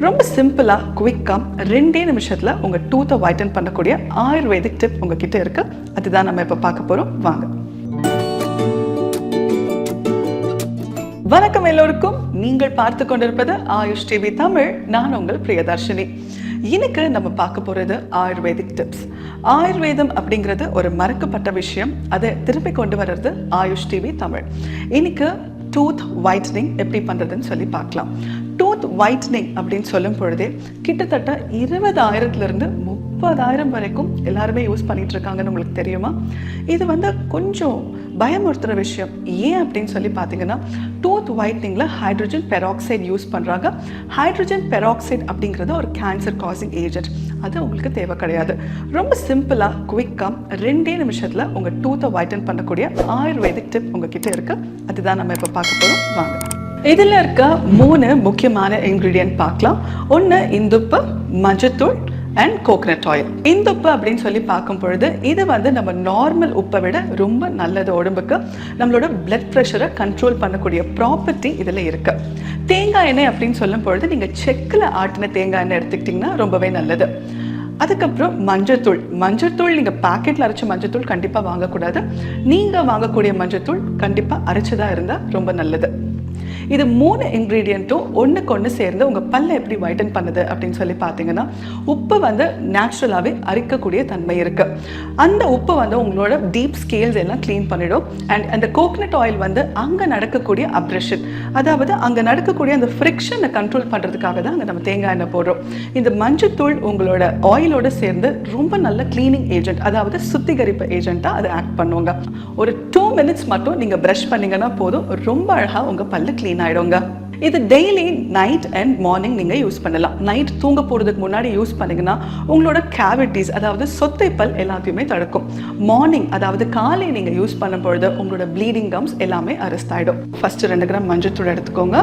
ரொம்ப சிம்பிளாக குவிக்காக ரெண்டே நிமிஷத்தில் உங்கள் டூத்தை வைட்டன் பண்ணக்கூடிய ஆயுர்வேதிக் டிப் உங்ககிட்ட இருக்கு. அதுதான் நம்ம இப்போ பார்க்க போகிறோம் வாங்க. வணக்கம் எல்லோருக்கும். நீங்கள் பார்த்து கொண்டிருப்பது ஆயுஷ் டிவி தமிழ். நான் உங்கள் பிரியதர்ஷினி. இன்னைக்கு நம்ம பார்க்க போறது ஆயுர்வேதிக் டிப்ஸ். ஆயுர்வேதம் அப்படிங்கிறது ஒரு மறக்கப்பட்ட விஷயம். அதை திருப்பி கொண்டு வர்றது ஆயுஷ் டிவி தமிழ். இன்னைக்கு டூத் ஒயிட்னிங் எப்படி பண்ணுறதுன்னு சொல்லி பார்க்கலாம். டூத் ஒயிட்னிங் அப்படின்னு சொல்லும் பொழுதே கிட்டத்தட்ட இருபதாயிரத்துலேருந்து முப்பதாயிரம் வரைக்கும் எல்லாருமே யூஸ் பண்ணிகிட்டு இருக்காங்கன்னு உங்களுக்கு தெரியுமா? இது வந்து கொஞ்சம் பயமுறுத்துகிற விஷயம். ஏன் அப்படின்னு சொல்லி பார்த்தீங்கன்னா டூத் ஒயிட்னிங்கில் ஹைட்ரஜன் பெராக்சைடு யூஸ் பண்ணுறாங்க ஹைட்ரஜன் பெராக்சைடு அப்படிங்கிறது ஒரு கேன்சர் காசிங் ஏஜென்ட் அது உங்களுக்கு தேவை கிடையாது. ரொம்ப சிம்பிளாக குவிக்காக ரெண்டே நிமிஷத்தில் உங்கள் டூத்தை ஒயிட்டன் பண்ணக்கூடிய ஆயுர்வேதிக் டிப் உங்ககிட்ட இருக்குது அதுதான் நம்ம இப்போ பார்க்க போகிறோம் வாங்க. இதில் இருக்க மூணு முக்கியமான இன்க்ரீடியன்ட் பார்க்கலாம். ஒன்று இந்துப்பு மஞ்சத்தூள் அண்ட் கோகனட் ஆயில் இந்த உப்பு அப்படின்னு சொல்லி பார்க்கும் பொழுது இது வந்து நம்ம நார்மல் உப்பை விட ரொம்ப நல்லது உடம்புக்கு. நம்மளோட பிளட் ப்ரெஷரை கண்ட்ரோல் பண்ணக்கூடிய ப்ராப்பர்ட்டி இதில் இருக்கு. தேங்காய் எண்ணெய் அப்படின்னு சொல்லும் பொழுது நீங்கள் செக்கில் ஆட்டின தேங்காய் எண்ணெய் எடுத்துக்கிட்டிங்கன்னா ரொம்பவே நல்லது. அதுக்கப்புறம் மஞ்சத்தூள். மஞ்சத்தூள் நீங்கள் பாக்கெட்டில் அரைச்ச மஞ்சத்தூள் கண்டிப்பாக வாங்கக்கூடாது. நீங்கள் வாங்கக்கூடிய மஞ்சத்தூள் கண்டிப்பாக அரைச்சதாக இருந்தால் ரொம்ப நல்லது. இது மூணு இன்க்ரீடியண்ட்டும் ஒன்றுக்கு ஒன்று சேர்ந்து உங்கள் பல்லை எப்படி வைட்டன் பண்ணுது அப்படின்னு சொல்லி பார்த்தீங்கன்னா உப்பு வந்து நேச்சுரலாகவே அரிக்கக்கூடிய தன்மை இருக்குது அந்த உப்பு வந்து உங்களோட டீப் ஸ்கேல்ஸ் எல்லாம் க்ளீன் பண்ணிடும். அண்ட் அந்த கோகனட் ஆயில் வந்து அங்கே நடக்கக்கூடிய அப்ரெஷன் அதாவது அங்கே நடக்கக்கூடிய அந்த ஃப்ரிக்ஷனை கண்ட்ரோல் பண்ணுறதுக்காக தான் அங்கே நம்ம தேங்காய் எண்ணெய் போடுறோம். இந்த மஞ்சத்தூள் உங்களோட ஆயிலோட சேர்ந்து ரொம்ப நல்ல க்ளீனிங் ஏஜென்ட் அதாவது சுத்திகரிப்பு ஏஜென்ட்டாக அதை ஆக்ட் பண்ணுவாங்க ஒரு டூ மினிட்ஸ் மட்டும் நீங்கள் ப்ரஷ் பண்ணீங்கன்னா போதும். ரொம்ப அழகாக உங்கள் பல்லு க்ளீன் க்ளீன் ஆகிடுங்க இது டெய்லி நைட் அண்ட் மார்னிங் நீங்கள் யூஸ் பண்ணலாம். நைட் தூங்க போகிறதுக்கு முன்னாடி யூஸ் பண்ணிங்கன்னா உங்களோட கேவிட்டிஸ் அதாவது சொத்தைப்பல் எல்லாத்தையுமே தடுக்கும். மார்னிங் அதாவது காலை நீங்கள் யூஸ் பண்ணும் பொழுது உங்களோட ப்ளீடிங் கம்ஸ் எல்லாமே அரெஸ்ட் ஆகிடும் ஃபஸ்ட்டு ரெண்டு கிராம் மஞ்சத்தூள் எடுத்துக்கோங்க.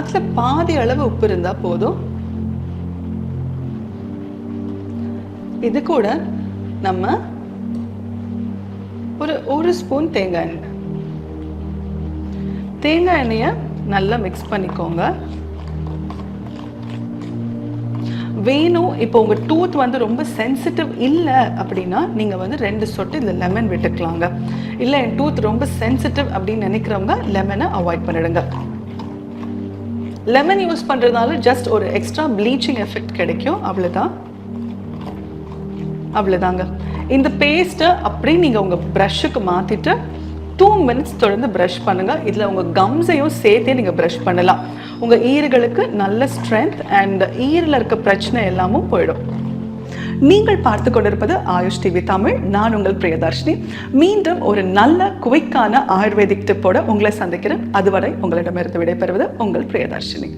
அதில் பாதி அளவு உப்பு இருந்தால் போதும். இது கூட நம்ம ஒரு ஒரு ஸ்பூன் தேங்காய் எண்ணெய் தேங்காய் எண்ணெயை நல்லா மிக்ஸ் பண்ணிக்கோங்க. வேணும் இப்போ உங்கள் டூத் வந்து ரொம்ப சென்சிட்டிவ் இல்லை அப்படின்னா நீங்கள் வந்து ரெண்டு சொட்டு இதில் லெமன் விட்டுக்கலாங்க. இல்லை என் டூத் ரொம்ப சென்சிட்டிவ் அப்படின்னு நினைக்கிறவங்க லெமனை அவாய்ட் பண்ணிடுங்க. லெமன் யூஸ் பண்ணுறதுனால ஜஸ்ட் ஒரு எக்ஸ்ட்ரா ப்ளீச்சிங் எஃபெக்ட் கிடைக்கும். அவ்வளோதான் அவ்வளோதாங்க இந்த பேஸ்ட்டை அப்படியே நீங்கள் உங்கள் ப்ரஷ்ஷுக்கு மாற்றிட்டு டூ மினிட்ஸ் தொடர்ந்து ப்ரஷ் பண்ணுங்கள் இதில் உங்கள் கம்ஸையும் சேர்த்தே நீங்கள் ப்ரஷ் பண்ணலாம். உங்கள் ஈறுகளுக்கு நல்ல ஸ்ட்ரென்த் அண்ட் ஈரில் இருக்க பிரச்சனை எல்லாமும் போயிடும். நீங்கள் பார்த்து கொண்டிருப்பது ஆயுஷ் டிவி தமிழ். நான் உங்கள் பிரியதர்ஷினி. மீண்டும் ஒரு நல்ல குவைக்கான ஆயுர்வேதிக் டிப்போட உங்களை சந்திக்கிறேன். அதுவரை உங்களிடமிருந்து விடைபெறுவது உங்கள் பிரியதர்ஷினி.